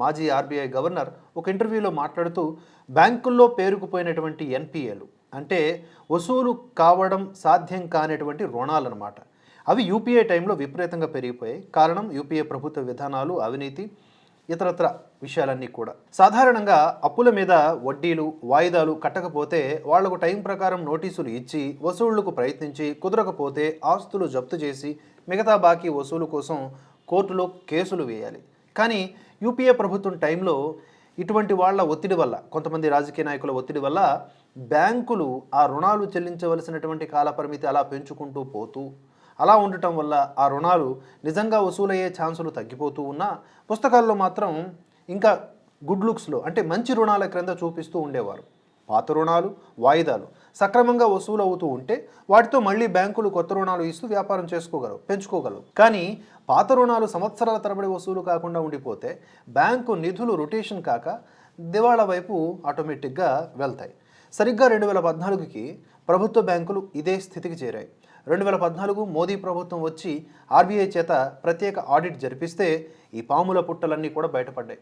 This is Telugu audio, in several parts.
మాజీ ఆర్బీఐ గవర్నర్ ఒక ఇంటర్వ్యూలో మాట్లాడుతూ బ్యాంకుల్లో పేరుకుపోయినటువంటి ఎన్పిఏలు అంటే వసూలు కావడం సాధ్యం కానిటువంటి రుణాలన్నమాట. అవి యూపీఏ టైంలో విపరీతంగా పెరిగిపోయాయి. కారణం యూపీఏ ప్రభుత్వ విధానాలు అవినీతి ఇతరత్ర విషయాలన్నీ కూడా. సాధారణంగా అప్పుల మీద వడ్డీలు వాయిదాలు కట్టకపోతే వాళ్ళకు టైం ప్రకారం నోటీసులు ఇచ్చి వసూళ్ళకు ప్రయత్నించి కుదరకపోతే ఆస్తులు జప్తు చేసి మిగతా బాకీ వసూలు కోసం కోర్టులో కేసులు వేయాలి. కానీ యూపీఏ ప్రభుత్వం టైంలో ఇటువంటి వాళ్ళ ఒత్తిడి వల్ల కొంతమంది రాజకీయ నాయకుల ఒత్తిడి వల్ల బ్యాంకులు ఆ రుణాలు చెల్లించవలసినటువంటి కాలపరిమితి అలా పెంచుకుంటూ పోతూ అలా ఉండటం వల్ల ఆ రుణాలు నిజంగా వసూలయ్యే ఛాన్సులు తగ్గిపోతూ ఉన్నా పుస్తకాల్లో మాత్రం ఇంకా గుడ్ లుక్స్లో అంటే మంచి రుణాల క్రింద చూపిస్తూ ఉండేవారు. పాత రుణాలు వాయిదాలు సక్రమంగా వసూలు అవుతూ ఉంటే వాటితో మళ్ళీ బ్యాంకులు కొత్త రుణాలు ఇస్తూ వ్యాపారం చేసుకోగలవు పెంచుకోగలవు. కానీ పాత రుణాలు సంవత్సరాల తరబడి వసూలు కాకుండా ఉండిపోతే బ్యాంకు నిధులు రొటేషన్ కాక దివాళా వైపు ఆటోమేటిక్గా వెళ్తాయి. సరిగ్గా రెండు వేల పద్నాలుగుకి ప్రభుత్వ బ్యాంకులు ఇదే స్థితికి చేరాయి. రెండు వేల పద్నాలుగు మోదీ ప్రభుత్వం వచ్చి ఆర్బీఐ చేత ప్రత్యేక ఆడిట్ జరిపిస్తే ఈ పాముల పుట్టలన్నీ కూడా బయటపడ్డాయి.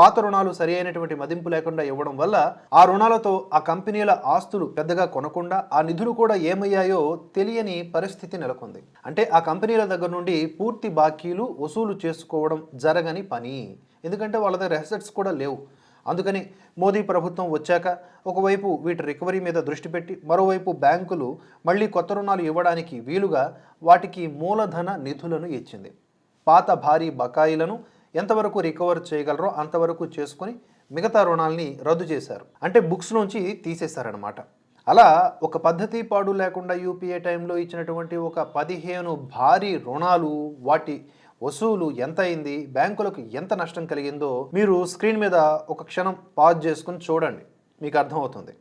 పాత రుణాలు సరి అయినటువంటి మదింపు లేకుండా ఇవ్వడం వల్ల ఆ రుణాలతో ఆ కంపెనీల ఆస్తులు పెద్దగా కొనకుండా ఆ నిధులు కూడా ఏమయ్యాయో తెలియని పరిస్థితి నెలకొంది. అంటే ఆ కంపెనీల దగ్గర నుండి పూర్తి బాకీలు వసూలు చేసుకోవడం జరగని పని. ఎందుకంటే వాళ్ళ దగ్గర అసెట్స్ కూడా లేవు. అందుకని మోదీ ప్రభుత్వం వచ్చాక ఒకవైపు వీటి రికవరీ మీద దృష్టి పెట్టి మరోవైపు బ్యాంకులు మళ్ళీ కొత్త రుణాలు ఇవ్వడానికి వీలుగా వాటికి మూలధన నిధులను ఇచ్చింది. పాత భారీ బకాయిలను ఎంతవరకు రికవర్ చేయగలరో అంతవరకు చేసుకుని మిగతా రుణాల్ని రద్దు చేశారు. అంటే బుక్స్ నుంచి తీసేశారనమాట అలా ఒక పద్ధతి పాడు లేకుండా యూపీఏ టైంలో ఇచ్చినటువంటి ఒక పదిహేను భారీ రుణాలు వాటి వసూలు ఎంత అయింది బ్యాంకులకు ఎంత నష్టం కలిగిందో మీరు స్క్రీన్ మీద ఒక క్షణం పాజ్ చేసుకుని చూడండి. మీకు అర్థమవుతుంది.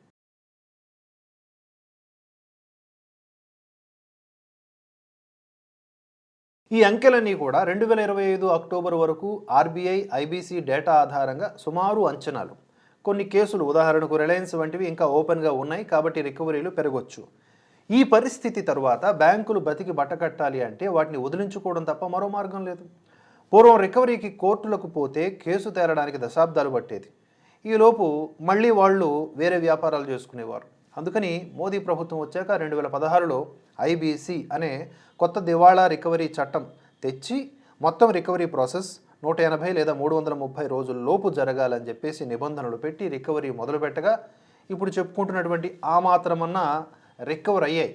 ఈ అంకెలన్నీ కూడా రెండు వేల ఇరవై ఐదు అక్టోబర్ వరకు ఆర్బీఐ ఐబీసీ డేటా ఆధారంగా సుమారు అంచనాలు. కొన్ని కేసులు ఉదాహరణకు రిలయన్స్ వంటివి ఇంకా ఓపెన్గా ఉన్నాయి కాబట్టి రికవరీలు పెరగొచ్చు. ఈ పరిస్థితి తర్వాత బ్యాంకులు బతికి బట్టకట్టాలి అంటే వాటిని వదిలించుకోవడం తప్ప మరో మార్గం లేదు. పూర్వం రికవరీకి కోర్టులకు పోతే కేసు తేరడానికి దశాబ్దాలు పట్టేది. ఈలోపు మళ్ళీ వాళ్ళు వేరే వ్యాపారాలు చేసుకునేవారు. అందుకని మోదీ ప్రభుత్వం వచ్చాక రెండు వేల పదహారులో ఐబీసీ అనే కొత్త దివాళా రికవరీ చట్టం తెచ్చి మొత్తం రికవరీ ప్రాసెస్ నూట ఎనభై లేదా మూడు వందల ముప్పై రోజుల్లోపు జరగాలని చెప్పేసి నిబంధనలు పెట్టి రికవరీ మొదలుపెట్టగా ఇప్పుడు చెప్పుకుంటున్నటువంటి ఆ మాత్రమన్నా రికవర్ అయ్యాయి.